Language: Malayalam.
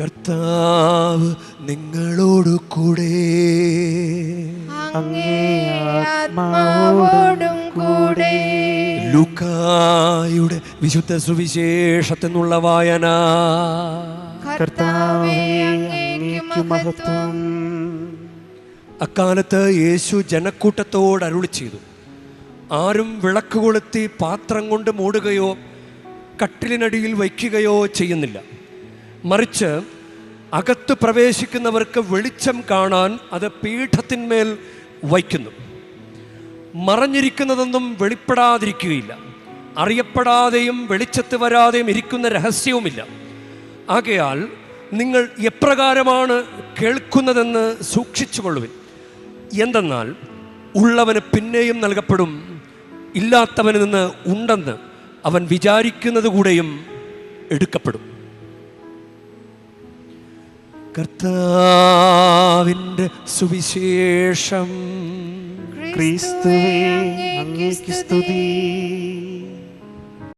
കർത്താവ് നിങ്ങളോടു കൂടെ. അങ്ങേ ആത്മാവോടും കൂടെ. ലൂക്കായുടെ വിശുദ്ധ സുവിശേഷത്തിൽ നിന്നുള്ള വായന. കർത്താവേ അങ്ങേക്ക് മഹത്വം. അക്കാലത്ത് യേശു ജനക്കൂട്ടത്തോട് അരുളി ചെയ്തു. ആരും വിളക്ക് കൊളുത്തി പാത്രം കൊണ്ട് മൂടുകയോ കട്ടിലിനടിയിൽ വയ്ക്കുകയോ ചെയ്യുന്നില്ല. മറിച്ച് അകത്ത് പ്രവേശിക്കുന്നവർക്ക് വെളിച്ചം കാണാൻ അത് പീഠത്തിന്മേൽ വയ്ക്കുന്നു. മറഞ്ഞിരിക്കുന്നതൊന്നും വെളിപ്പെടാതിരിക്കുകയില്ല. അറിയപ്പെടാതെയും വെളിച്ചത്ത് വരാതെയും ഇരിക്കുന്ന രഹസ്യവുമില്ല. ആകയാൽ നിങ്ങൾ എപ്രകാരമാണ് കേൾക്കുന്നതെന്ന് സൂക്ഷിച്ചു കൊള്ളുവിൻ എന്തെന്നാൽ ഉള്ളവന് പിന്നെയും നൽകപ്പെടും ഇല്ലാത്തവന് നിന്ന് ഉണ്ടെന്ന് അവൻ വിചാരിക്കുന്നത് കൂടെയും എടുക്കപ്പെടും. കർത്താവിന്റെ സുവിശേഷം. ക്രിസ്തുവേ അങ്ങേക്ക് സ്തുതി.